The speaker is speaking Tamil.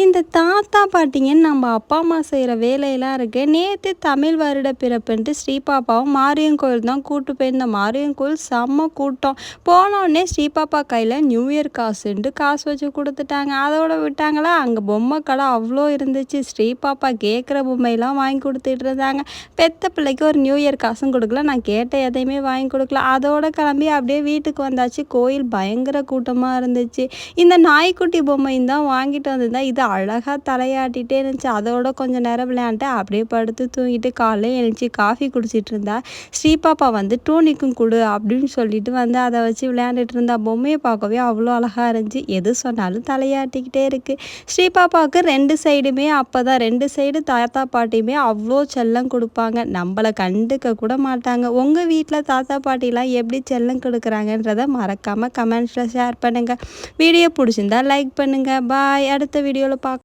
இந்த தாத்தா பாட்டிங்கன்னு நம்ம அப்பா அம்மா செய்கிற வேலையெல்லாம் இருக்குது நேற்று தமிழ் வருட பிறப்புன்ட்டு ஸ்ரீபாப்பாவும் மாரியன் கோயில் தான் கூட்டு போயிருந்த மாரியன் கோயில் செம்ம கூட்டம். போனோடனே ஸ்ரீபாப்பா கையில் நியூ இயர் காசுன்ட்டு காசு வச்சு கொடுத்துட்டாங்க. அதோட விட்டாங்களா? அங்கே பொம்மை கடை அவ்வளோ இருந்துச்சு. ஸ்ரீபாப்பா கேட்குற பொம்மையெல்லாம் வாங்கி கொடுத்துட்டு இருந்தாங்க. பெத்த பிள்ளைக்கு ஒரு நியூ இயர் காசும் கொடுக்கல. நான் கேட்ட எதையுமே வாங்கி கொடுக்கல. அதோட கிளம்பி அப்படியே வீட்டுக்கு வந்தாச்சு. கோயில் பயங்கர கூட்டமாக இருந்துச்சு. இந்த நாய்க்குட்டி பொம்மையும் தான் வாங்கிட்டு வந்திருந்தா இது அழகாக தலையாட்டிகிட்டே இருந்துச்சு. அதோட கொஞ்சம் நேரம் விளையாண்டு அப்படியே படுத்து தூங்கிட்டு காலையில் எழுந்துச்சி. காஃபி குடிச்சிட்டு இருந்தா ஸ்ரீபாப்பா வந்து டோனிக்கும் கொடு அப்படின்னு சொல்லிட்டு வந்து அதை வச்சு விளையாண்டுட்டு இருந்தா பொம்மையை பார்க்கவே அவ்வளோ அழகாக இருந்துச்சு. எது சொன்னாலும் தலையாட்டிக்கிட்டே இருக்குது ஸ்ரீபாப்பாவுக்கு ரெண்டு சைடுமே அப்போ தான் ரெண்டு சைடு தாத்தா பாட்டியுமே அவ்வளோ செல்லம் கொடுப்பாங்க. நம்மளை கண்டுக்க கூட மாட்டாங்க. உங்கள் வீட்டில் தாத்தா பாட்டிலாம் எப்படி செல்லம் கொடுக்குறாங்கன்றத மறக்காமல் கமெண்ட்ஸில் ஷேர் பண்ணுங்கள் வீடியோ பிடிச்சிருந்தா லைக் பண்ணுங்கள் பாய். அடுத்த வீடியோ வீடியோவில் பார்க்க